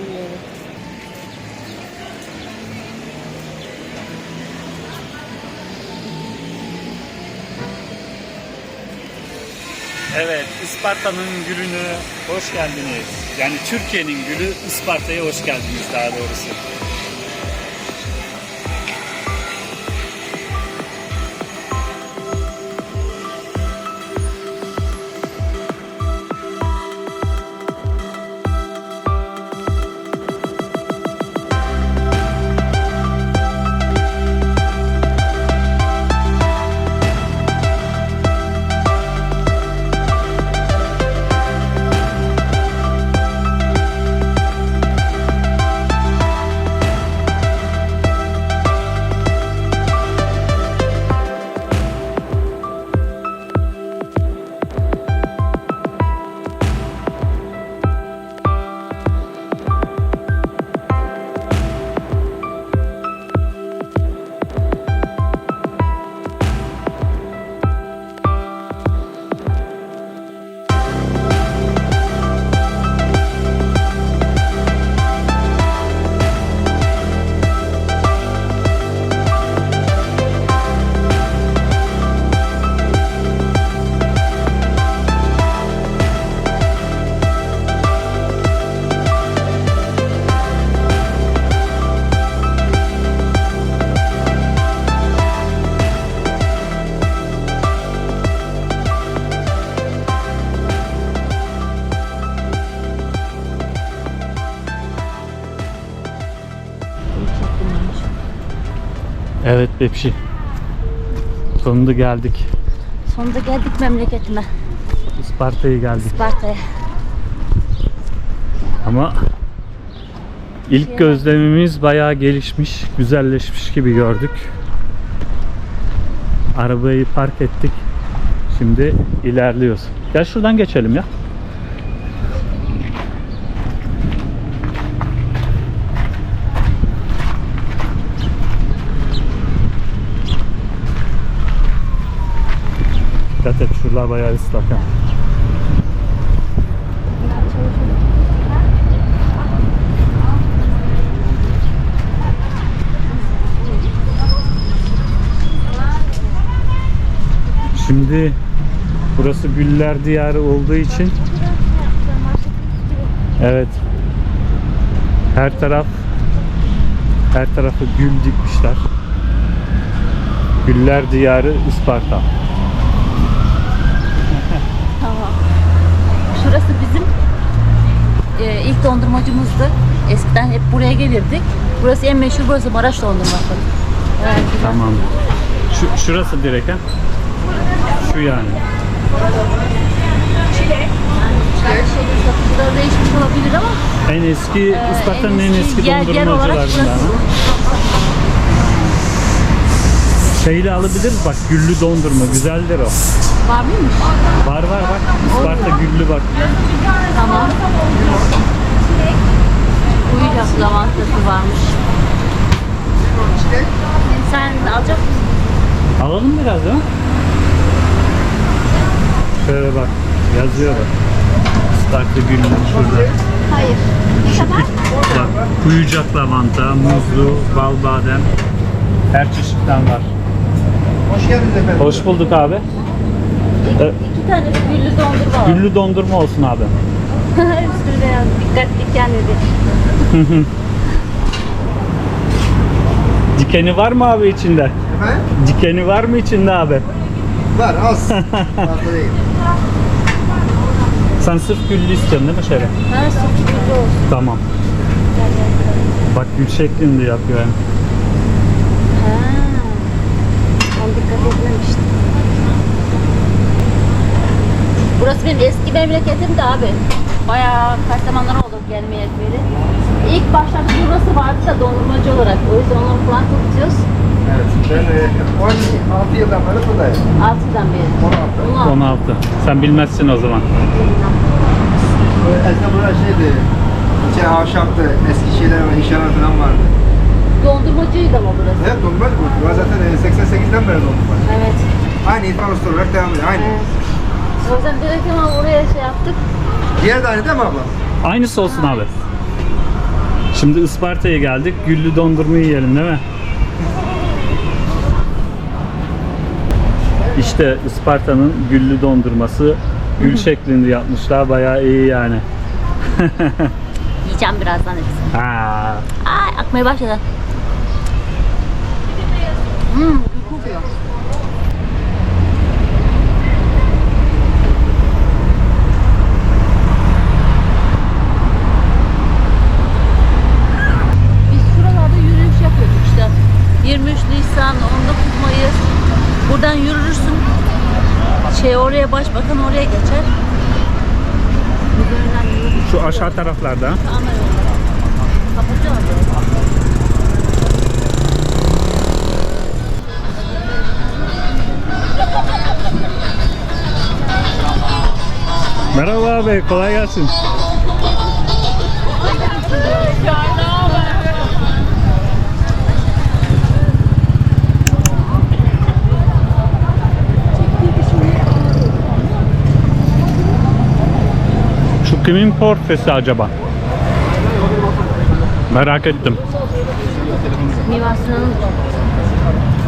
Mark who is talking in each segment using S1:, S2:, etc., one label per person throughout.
S1: gülleri.
S2: Evet, Isparta'nın gülünü hoş geldiniz. Yani Türkiye'nin gülü Isparta'ya hoş geldiniz daha doğrusu. Bepşi. Sonunda geldik.
S1: Sonunda geldik memleketime.
S2: Isparta'ya geldik.
S1: Isparta'ya.
S2: Ama ilk gözlemimiz bayağı gelişmiş, güzelleşmiş gibi gördük. Arabayı park ettik. Şimdi ilerliyoruz. Gel şuradan geçelim ya. Dikkat et şuralar bayağı ıslak. ha. Şimdi burası güller diyarı olduğu için evet her taraf her tarafı gül dikmişler. Güller diyarı Isparta.
S1: Tamam. Şurası bizim e, ilk dondurmacımızdı. Eskiden hep buraya gelirdik. Burası en meşhur burası Maraş dondurması. Evet.
S2: Tamam. Şu, şurası direkt ha? Şu yani.
S1: Her şeyin satıcıları değişmiş olabilir ama
S2: En eski Isparta'nın en eski
S1: yer, yer olarak
S2: dondurmacılarından.
S1: burası.
S2: ha. Şeyle alabiliriz bak güllü dondurma güzeldir o.
S1: Var mıymış?
S2: Var var bak Isparta güllü bak.
S1: Tamam. Uyuyacak lavantası varmış. Sen alacak mısın?
S2: Alalım biraz mi? Şöyle bak yazıyor bak. Isparta güllü şurada.
S1: Hayır.
S2: Bak kuyucak lavanta, muzlu, bal badem her çeşitten var.
S3: Hoş geldiniz efendim.
S2: Hoş bulduk abi. Evet.
S1: İki tane güllü dondurma var.
S2: Güllü dondurma olsun abi.
S1: Üstünde yaz. Dikkatli kendini.
S2: Dikeni var mı abi içinde?
S3: Efendim?
S2: Dikeni var mı içinde abi?
S3: Var az. Fazla değil.
S2: Sen sırf güllü istiyorsun değil mi şöyle?
S1: Ha, süt güllü olsun.
S2: Tamam. Bak gül şeklinde yapıyor yani.
S1: Ha. Etmemiştim. Burası benim eski memleketim de abi. Bayağı kaç zamanlar oldu gelmeye beri. İlk başlarda burası vardı da dondurmacı olarak. O yüzden onu falan tutuyoruz.
S3: Evet. Ben e, 16 yıldan beri buradayım.
S1: 6'dan beri.
S3: 16.
S2: 16. Sen bilmezsin o zaman.
S3: Eskiden burada şeydi. İçeri ahşaptı. Eski şeyler var. inşaatlar falan vardı.
S1: Dondurmacıydı ama burası.
S3: Evet dondurmacı bu. Burası zaten e, 88'den beri dondurmacı.
S1: Evet.
S3: Aynı İrfan Usta olarak devam ediyor. Aynı.
S1: evet. O yüzden direkt hemen oraya şey yaptık.
S3: Diğer de aynı değil mi abla?
S2: Aynısı olsun abi. Şimdi Isparta'ya geldik. Güllü dondurma yiyelim değil mi? İşte Isparta'nın güllü dondurması gül şeklinde yapmışlar. Bayağı iyi yani.
S1: Yiyeceğim birazdan hepsini.
S2: Ha.
S1: Ay akmaya başladı. Hmm, kokuyor. Biz şuralarda yürüyüş yapıyorduk işte. 23 Nisan, 19 Mayıs. Buradan yürürsün. Şey oraya başbakan oraya geçer.
S2: Şu aşağı taraflarda.
S1: Ana
S2: Merhaba abi, kolay gelsin. Şu kimin portresi acaba? Merak ettim.
S1: Mimar Sinan'ın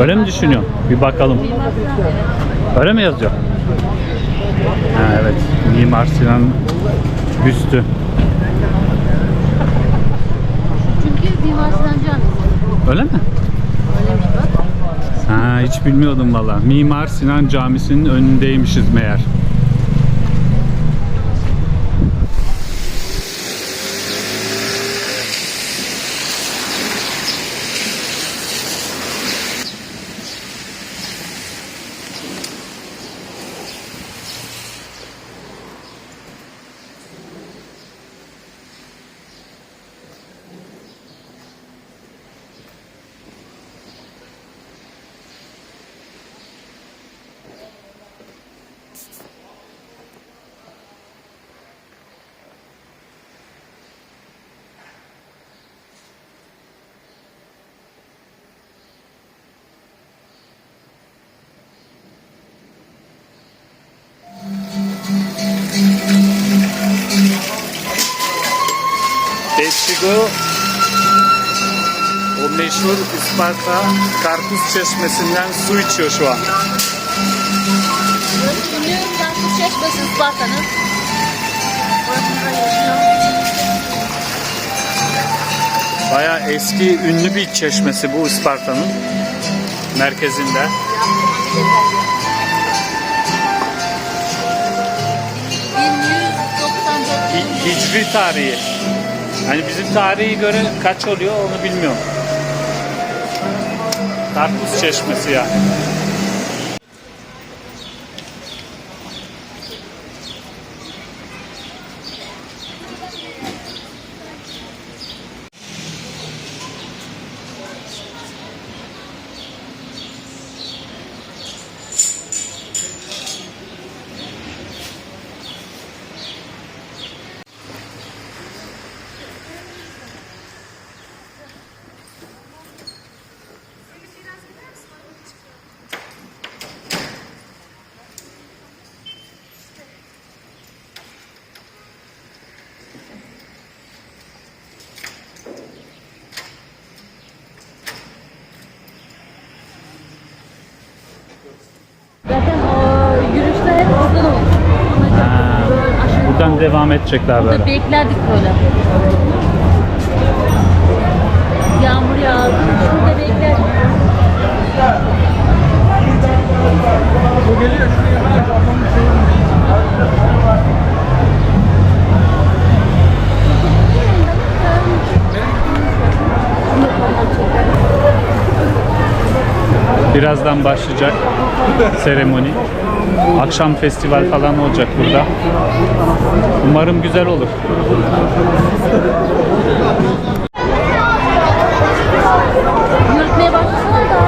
S2: Öyle mi düşünüyorsun? Bir bakalım. Öyle mi yazıyor? Ha, evet. Mimar Sinan büstü.
S1: Çünkü Mimar Sinan Camisi.
S2: Öyle mi?
S1: Öyleymiş bak.
S2: Ha, hiç bilmiyordum valla. Mimar Sinan Camisi'nin önündeymişiz meğer. Beşigo o meşhur Isparta Karpuz Çeşmesi'nden su içiyor şu an.
S1: Çeşmesi Isparta'nın.
S2: Bayağı eski ünlü bir çeşmesi bu Isparta'nın merkezinde. Hi- Hicri tarihi. Hani bizim tarihi göre kaç oluyor onu bilmiyorum. Karpuz çeşmesi ya.
S1: Zaten o yürüyüşler hep buradan olur.
S2: Ha,
S1: Böyle aşağı
S2: buradan devam edecekler
S1: Burada
S2: böyle.
S1: beklerdik böyle. Yağmur yağdı. Şurada beklerdik.
S2: Birazdan başlayacak seremoni. Akşam festival falan olacak burada. Umarım güzel olur.
S1: Yürütmeye başlasana da.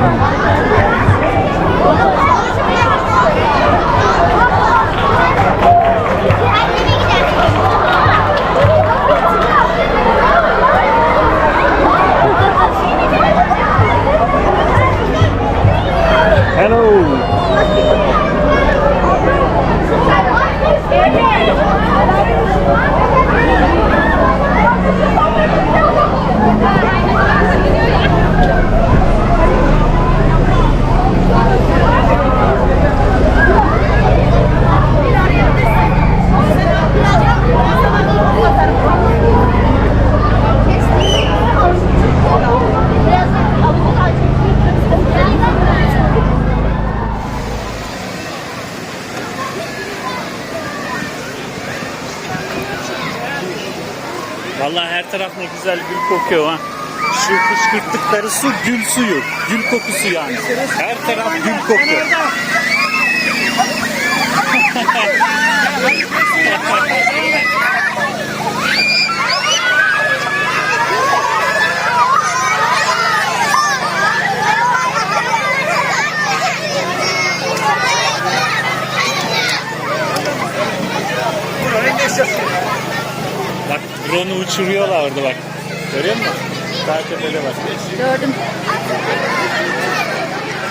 S2: Ne güzel gül kokuyor ha. Şu fışkırttıkları su gül suyu. Gül kokusu yani. Her taraf gül kokuyor. Bak drone'u uçuruyorlar orada bak. Görüyor musun? Daha tepede bak.
S1: Gördüm.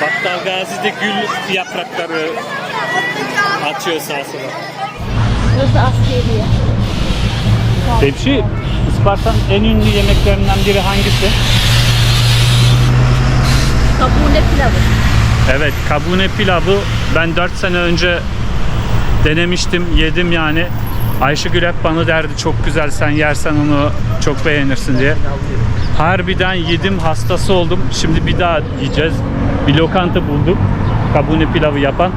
S2: Battal Gazi'de gül yaprakları atıyor sağa sola.
S1: Burası askeriye.
S2: Tepsi, Isparta'nın en ünlü yemeklerinden biri hangisi?
S1: Kabune pilavı.
S2: Evet, kabune pilavı ben 4 sene önce denemiştim, yedim yani. Ayşegül hep bana derdi çok güzel sen yersen onu çok beğenirsin diye. Harbiden yedim, hastası oldum. Şimdi bir daha yiyeceğiz. Bir lokanta bulduk. Kabune pilavı yapan.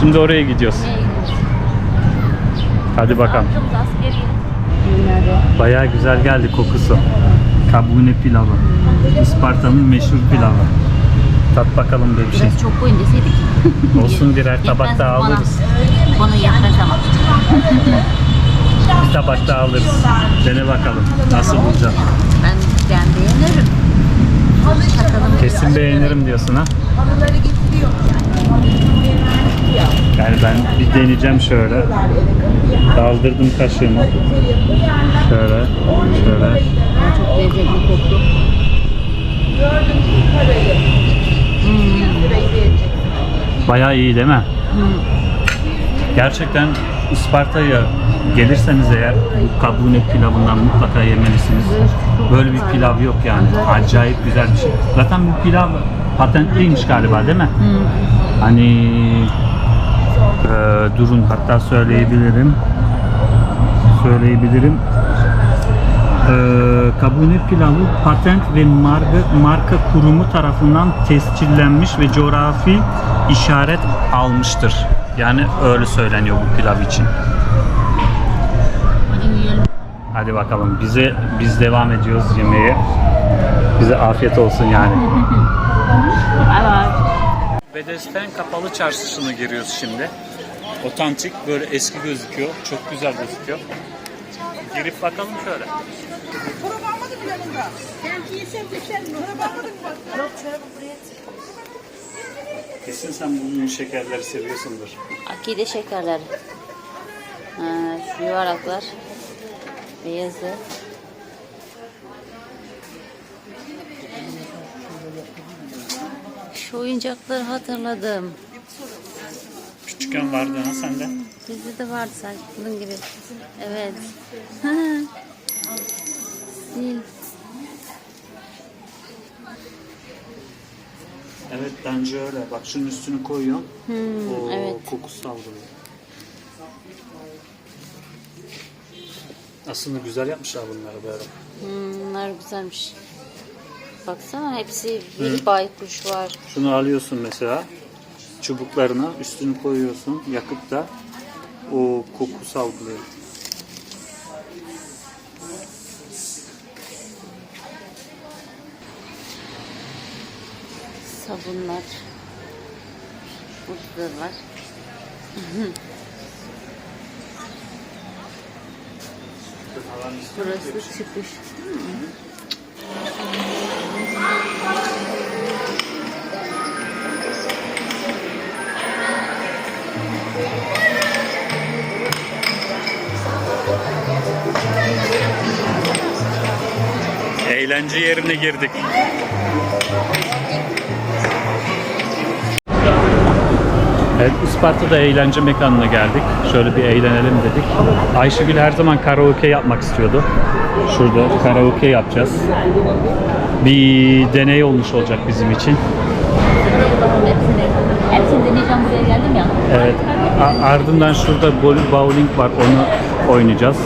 S2: Şimdi oraya gidiyoruz. Hadi bakalım. Bayağı güzel geldi kokusu. Kabune pilavı. Isparta'nın meşhur pilavı. Tat bakalım bir şey.
S1: Biraz çok koyun deseydik.
S2: Olsun birer tabak daha
S1: bana.
S2: alırız.
S1: Bana yetmez ama.
S2: Bir tabak daha alırız. Dene bakalım. Nasıl bulacaksın?
S1: Ben, ben beğenirim.
S2: Kesin beğenirim diyorsun ha. Yani ben bir deneyeceğim şöyle. Daldırdım kaşığımı. Şöyle, şöyle.
S1: Çok lezzetli koktu.
S2: Bayağı iyi değil mi? Gerçekten Isparta'ya gelirseniz eğer bu kabune pilavından mutlaka yemelisiniz. Böyle bir pilav yok yani. Acayip güzel bir şey. Zaten bu pilav patentliymiş galiba değil mi? Hani e, durun hatta söyleyebilirim. Söyleyebilirim. E, kabune pilavı patent ve marka, marka kurumu tarafından tescillenmiş ve coğrafi işaret almıştır. Yani öyle söyleniyor bu pilav için.
S1: Hadi yiyelim.
S2: Hadi bakalım bize biz devam ediyoruz yemeğe. Bize afiyet olsun yani.
S1: Evet.
S2: Bedesten kapalı çarşısına giriyoruz şimdi. Otantik böyle eski gözüküyor. Çok güzel gözüküyor. Girip bakalım şöyle.
S4: Çorap almadın mı yanında? Sen giysem geçerim. Çorap almadın mı? Yok çorabı buraya
S2: Kesin sen bu şekerleri seviyorsundur.
S1: Akide şekerleri. Ha, şu yuvarlaklar. Beyazı. Şu oyuncakları hatırladım.
S2: Küçükken vardı ha sende.
S1: Bizde de vardı sanki bunun gibi. Evet. Sil.
S2: Evet bence öyle. Bak şunun üstünü koyuyorsun. o
S1: evet.
S2: kokusu saldırıyor. Aslında güzel yapmışlar bunları böyle.
S1: Hmm, bunlar güzelmiş. Baksana hepsi bir baykuş var.
S2: Şunu alıyorsun mesela. Çubuklarına üstünü koyuyorsun. Yakıp da o koku salgılıyor.
S1: Sabunlar. Burada da var. Burası çıkış.
S2: Eğlence yerine girdik. Evet, Isparta'da eğlence mekanına geldik. Şöyle bir eğlenelim dedik. Ayşegül her zaman karaoke yapmak istiyordu. Şurada karaoke yapacağız. Bir deney olmuş olacak bizim için.
S1: Hepsini, deneyeceğim buraya geldim ya.
S2: Evet. a- ardından şurada bowling var. Onu oynayacağız.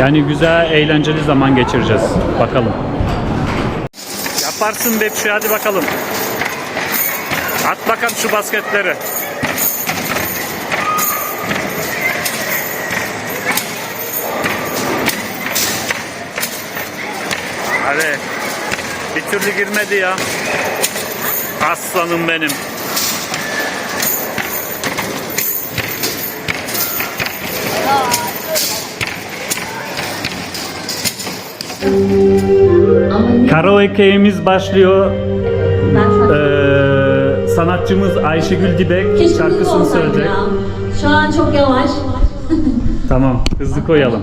S2: Yani güzel, eğlenceli zaman geçireceğiz. Bakalım. Yaparsın Bepşi hadi bakalım. At bakalım şu basketleri. Türlü girmedi ya. Aslanım benim. Karaoke'miz başlıyor. Ee, sanatçımız Ayşegül Dibek şarkısını söyleyecek.
S1: Şu an çok yavaş.
S2: Tamam, hızlı koyalım.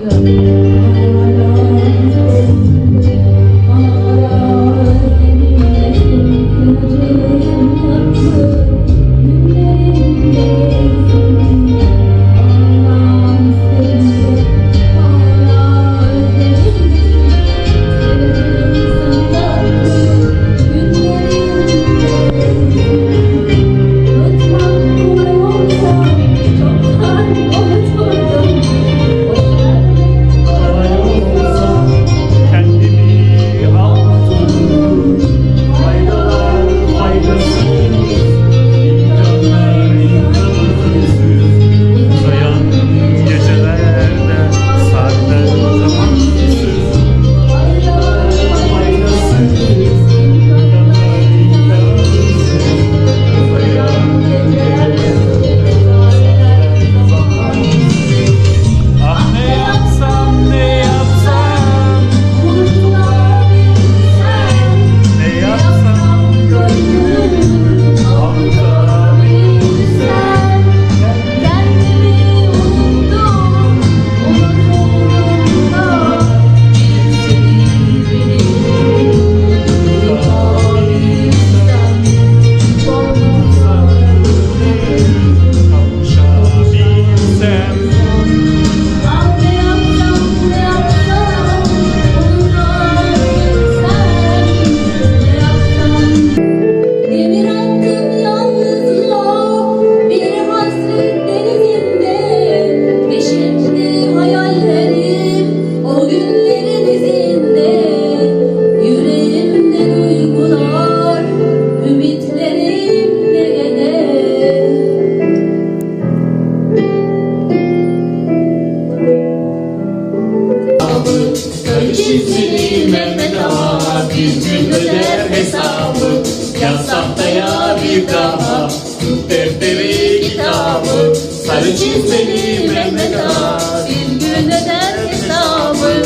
S5: Ağa bir gün öder hesabı Yaz tahtaya bir daha tut defteri kitabı Sarı çizmeli Mehmet Ağa bir gün öder hesabı!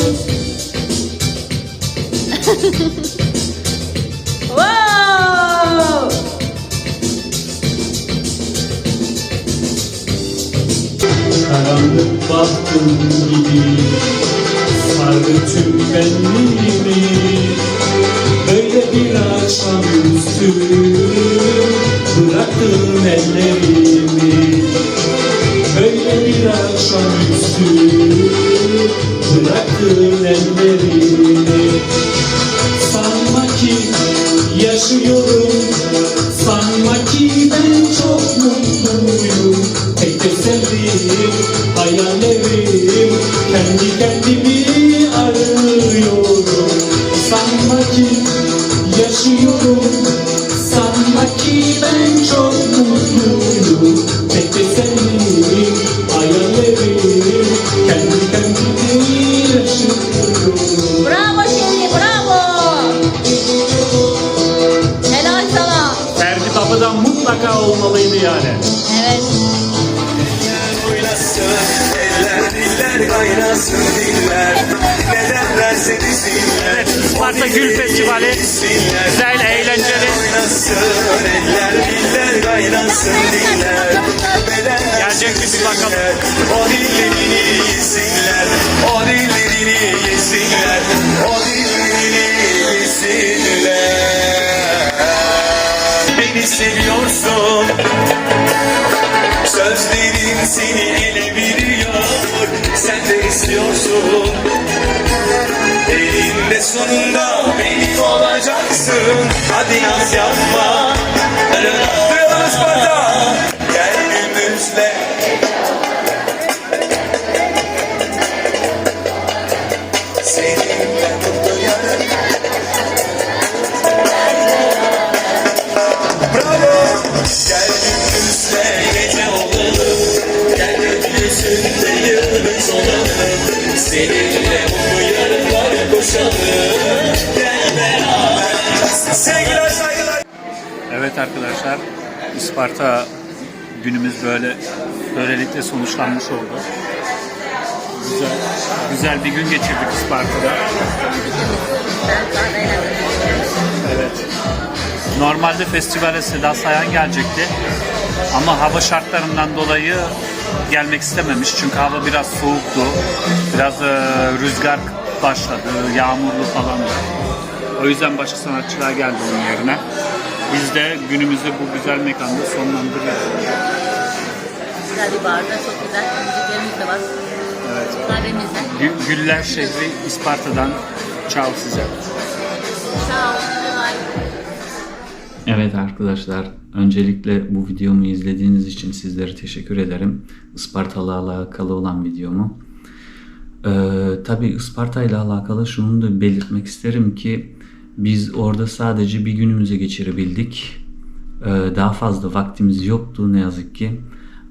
S2: Karanlık baktım gibi. Sardı tüm benliğimi Böyle bir akşamüstü bıraktım ellerimi. Böyle bir akşamüstü bıraktım ellerimi. Sanma ki yaşıyorum Sanma ki ben çok mutluyum. Tek tesellim hayallerim Kendi kendimi yaşıyorum Sanma ki ben çok mutluyum Tek tesellim hayallerim Kendi kendimi yaşıyorum
S5: Bravo Şeri, bravo! Helal sana.
S2: Ferdi Baba'dan mutlaka olmalıydı yani.
S5: Evet.
S6: oynasın Eller diller kaynasın diller Ne derlerse desinler
S2: Evet, Isparta Gül Festivali güzel,
S6: eller diller kaynasın diller.
S2: Gelecek misin bakalım?
S6: O dillerini yesinler. O dillerini yesinler. O dillerini yesinler. Beni seviyorsun. Sözlerin seni ele veriyor. Sen de istiyorsun Elinde sonunda benim olacaksın. Hadi naz yapma. Dön Isparta Gel
S7: böyle böylelikle sonuçlanmış oldu. Güzel, güzel bir gün geçirdik Isparta'da. Evet. Normalde festivale Seda Sayan gelecekti. Ama hava şartlarından dolayı gelmek istememiş. Çünkü hava biraz soğuktu. Biraz e, rüzgar başladı, yağmurlu falan. O yüzden başka sanatçılar geldi onun yerine. Biz de günümüzü bu güzel mekanda sonlandırıyoruz.
S1: Güzel bir barda çok güzel müziklerimiz de var.
S7: Evet.
S1: Kahvemiz de.
S7: Gü- Güller şehri Isparta'dan çal size.
S1: Sağ ol.
S2: Evet arkadaşlar, öncelikle bu videomu izlediğiniz için sizlere teşekkür ederim. Ispartalı alakalı olan videomu. Ee, tabii Isparta ile alakalı şunu da belirtmek isterim ki biz orada sadece bir günümüzü geçirebildik. Ee, daha fazla vaktimiz yoktu ne yazık ki.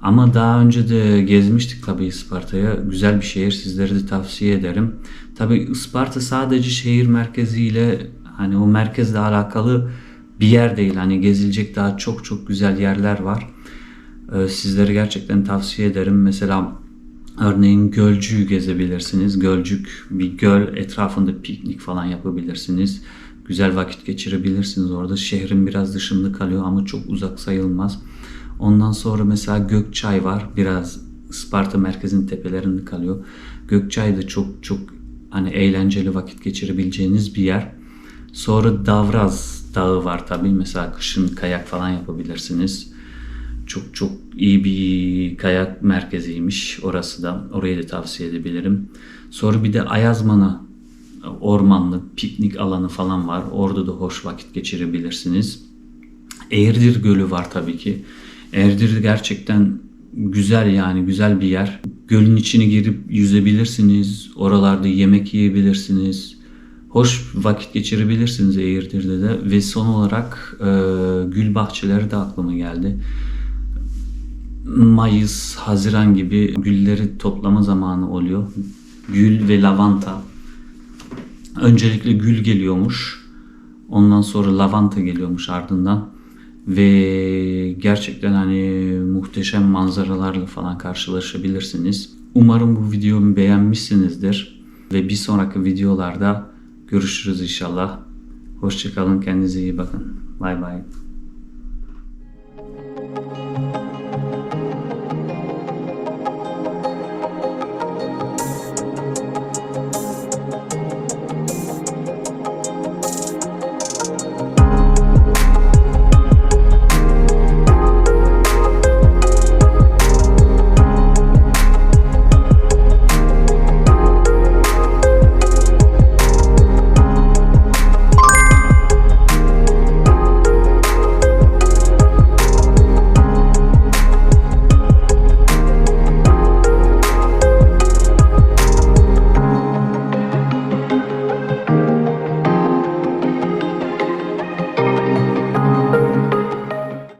S2: Ama daha önce de gezmiştik tabii Isparta'ya. Güzel bir şehir sizlere de tavsiye ederim. Tabii Isparta sadece şehir merkeziyle hani o merkezle alakalı bir yer değil. Hani gezilecek daha çok çok güzel yerler var. Ee, sizlere gerçekten tavsiye ederim. Mesela örneğin Gölcük'ü gezebilirsiniz. Gölcük bir göl etrafında piknik falan yapabilirsiniz. Güzel vakit geçirebilirsiniz orada. Şehrin biraz dışında kalıyor ama çok uzak sayılmaz. Ondan sonra mesela Gökçay var. Biraz Isparta merkezin tepelerinde kalıyor. Gökçay da çok çok hani eğlenceli vakit geçirebileceğiniz bir yer. Sonra Davraz Dağı var tabii. Mesela kışın kayak falan yapabilirsiniz. Çok çok iyi bir kayak merkeziymiş orası da. Orayı da tavsiye edebilirim. Sonra bir de Ayazman'a ormanlı piknik alanı falan var. Orada da hoş vakit geçirebilirsiniz. Eğirdir Gölü var tabii ki. Eğirdir gerçekten güzel yani güzel bir yer. Gölün içine girip yüzebilirsiniz. Oralarda yemek yiyebilirsiniz. Hoş vakit geçirebilirsiniz Eğirdir'de de. Ve son olarak e, gül bahçeleri de aklıma geldi. Mayıs, Haziran gibi gülleri toplama zamanı oluyor. Gül ve lavanta. Öncelikle gül geliyormuş. Ondan sonra lavanta geliyormuş ardından ve gerçekten hani muhteşem manzaralarla falan karşılaşabilirsiniz. Umarım bu videomu beğenmişsinizdir ve bir sonraki videolarda görüşürüz inşallah. Hoşçakalın, kendinize iyi bakın. Bay bay.